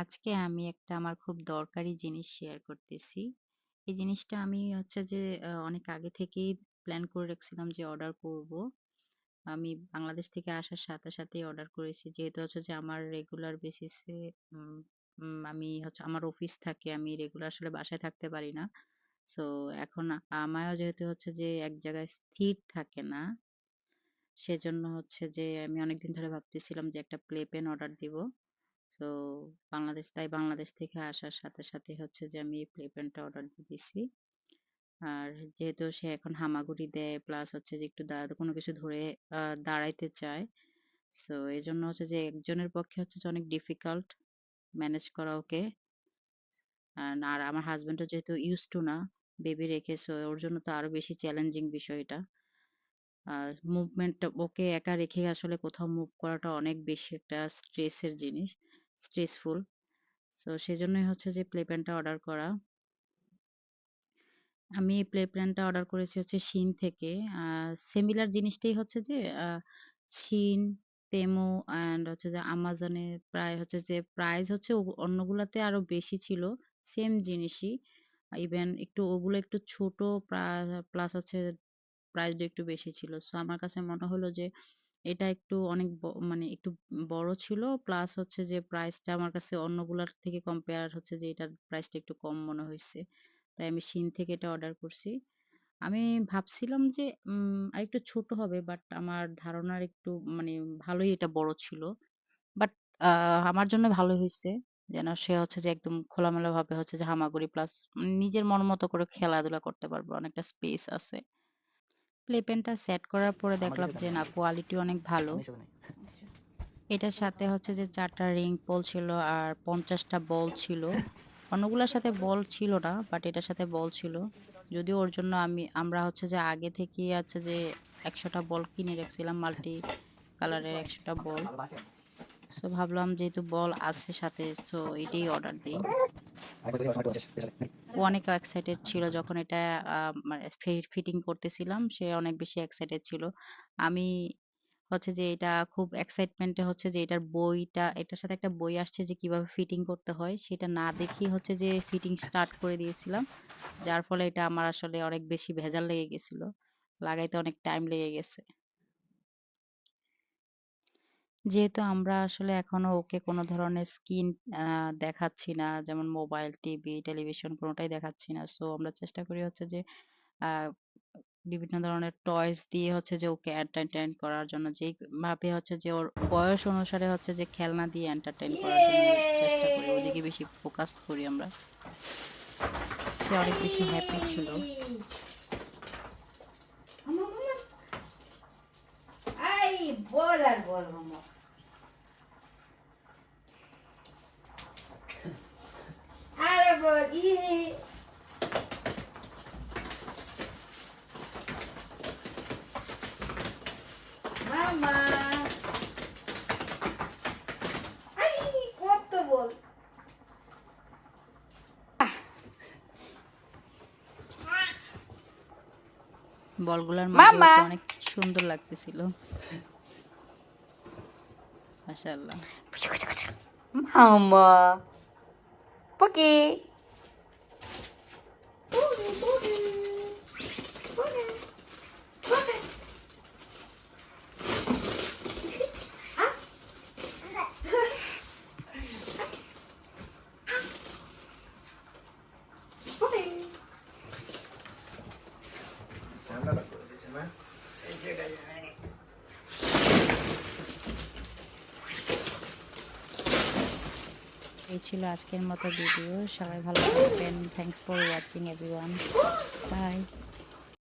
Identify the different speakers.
Speaker 1: আজকে আমি একটা আমার খুব দরকারি জিনিস শেয়ার করতেছি। এই জিনিসটা আমি হচ্ছে যে অনেক আগে থেকেই প্ল্যান করে রাখছিলাম যে অর্ডার করব। আমি বাংলাদেশ থেকে আসার সাথে সাথেই অর্ডার করেছি। যেহেতু হচ্ছে যে আমার রেগুলার বেসিস আমি হচ্ছে আমার অফিস থাকে। আমি রেগুলার আসলে বাসায় থাকতে পারি না। সো এখন আমারও যেহেতু হচ্ছে যে এক জায়গায় স্থির থাকে না, সেজন্য হচ্ছে যে আমি অনেকদিন ধরে ভাবতেছিলাম যে একটা প্লে পেন অর্ডার দিব। তো বাংলাদেশ তাই বাংলাদেশ থেকে আসার সাথে সাথে হচ্ছে যে আমি এই প্লে পেনটা অর্ডার দিয়ে দিছি। আর যেহেতু সে এখন হামাগুড়ি দেয় প্লাস হচ্ছে যে একটু কোনো কিছু ধরে দাঁড়াইতে চায়। সো এই জন্য হচ্ছে যে একজনের পক্ষে হচ্ছে যে অনেক ডিফিকাল্ট ম্যানেজ করা ওকে। আর আমার হাজব্যান্ডও যেহেতু ইউজ টু না বেবি রেখে সো ওর জন্য তো আরও বেশি চ্যালেঞ্জিং বিষয় এটা। আর মুভমেন্টটা ওকে একা রেখে আসলে কোথাও মুভ করাটা অনেক বেশি একটা স্ট্রেসের জিনিস, স্ট্রেসফুল। সো সেজন্যই হচ্ছে যে প্লে প্যানটা অর্ডার করা। আমি এই প্লে প্যানটা অর্ডার করেছি হচ্ছে শিন থেকে। সিমিলার জিনিসটাই হচ্ছে যে শিন, তেমু অ্যান্ড হচ্ছে যে আমাজনে প্রায় হচ্ছে যে প্রাইস হচ্ছে অন্যগুলাতে আরও বেশি ছিল। সেম জিনিসই। ইভেন একটু ওগুলো একটু ছোট প্লাস হচ্ছে প্রাইসটা একটু বেশি ছিল। সো আমার কাছে মনে হলো যে এটা একটু অনেক মানে একটু বড় ছিল প্লাস হচ্ছে যে প্রাইসটা আমার কাছে অন্যগুলার থেকে কম্পেয়ার হচ্ছে যে এটার প্রাইসটা একটু কম মনে হইছে। তাই আমি শিন থেকে এটা অর্ডার করছি। আমি ভাবছিলাম যে আরেকটু ছোট হবে বাট আমার ধারণার একটু মানে ভালোই এটা বড় ছিল। বাট আমার জন্য ভালোই হয়েছে যেন সে হচ্ছে যে একদম খোলামেলাভাবে হচ্ছে যে হামাগুড়ি প্লাস নিজের মন মতো করে খেলাধুলা করতে পারবে। অনেকটা স্পেস আছে। প্লে সেট করার পরে দেখলাম যে না কোয়ালিটি অনেক ভালো। এটার সাথে হচ্ছে যে চারটা রিং পোল ছিল আর পঞ্চাশটা বল ছিল। অন্যগুলোর সাথে বল ছিল না, বাট এটার সাথে বল ছিল। যদিও ওর জন্য আমি আমরা হচ্ছে যে আগে থেকেই হচ্ছে যে একশোটা বল কিনে রাখছিলাম মাল্টি কালারের একশোটা বল। সো ভাবলাম যেহেতু বল আছে সাথে সো এটাই অর্ডার দেই। অনেক এক্সাইটেড ছিল যখন এটা মানে ফিটিং করতেছিলাম। সে অনেক বেশি এক্সাইটেড ছিল। আমি হচ্ছে যে এটা খুব এক্সাইটমেন্টে হচ্ছে যে এটার বইটা, এটার সাথে একটা বই আসছে যে কীভাবে ফিটিং করতে হয়, সেটা না দেখেই হচ্ছে যে ফিটিং স্টার্ট করে দিয়েছিলাম। যার ফলে এটা আমার আসলে অনেক বেশি ভেজাল লেগে গেছিল। লাগাইতে অনেক টাইম লেগে গেছে। যেহেতু আমরা আসলে এখনও ওকে কোনো ধরনের স্ক্রিন দেখাচ্ছি না। যেমন মোবাইল, টিভি, টেলিভিশন কোনোটাই দেখাচ্ছি না। সো আমরা চেষ্টা করি হচ্ছে যে বিভিন্ন ধরনের টয়েস দিয়ে হচ্ছে যে ওকে এন্টারটেইন করার জন্য যেইভাবে হচ্ছে যে ওর বয়স অনুসারে হচ্ছে যে খেলনা দিয়ে এন্টারটেইন করার জন্য চেষ্টা করি। ওদিকে বেশি ফোকাস করি আমরা। সে অনেক বেশি হ্যাপি ছিল।
Speaker 2: বল আর বল মামা আরে বল ইয়ে মামা আই কত বল
Speaker 1: বলগুলার মাঝে
Speaker 2: মামা।
Speaker 1: অনেক সুন্দর লাগতেছিল।
Speaker 2: 마샬라. 마마. 뽀기. 뽀기 뽀기. 뽀기. 장난감 보여주시면 이제 가요.
Speaker 1: এই ছিল আজকের মতো ভিডিও। সবাই ভালো থাকবেন। Thanks for watching everyone. Bye.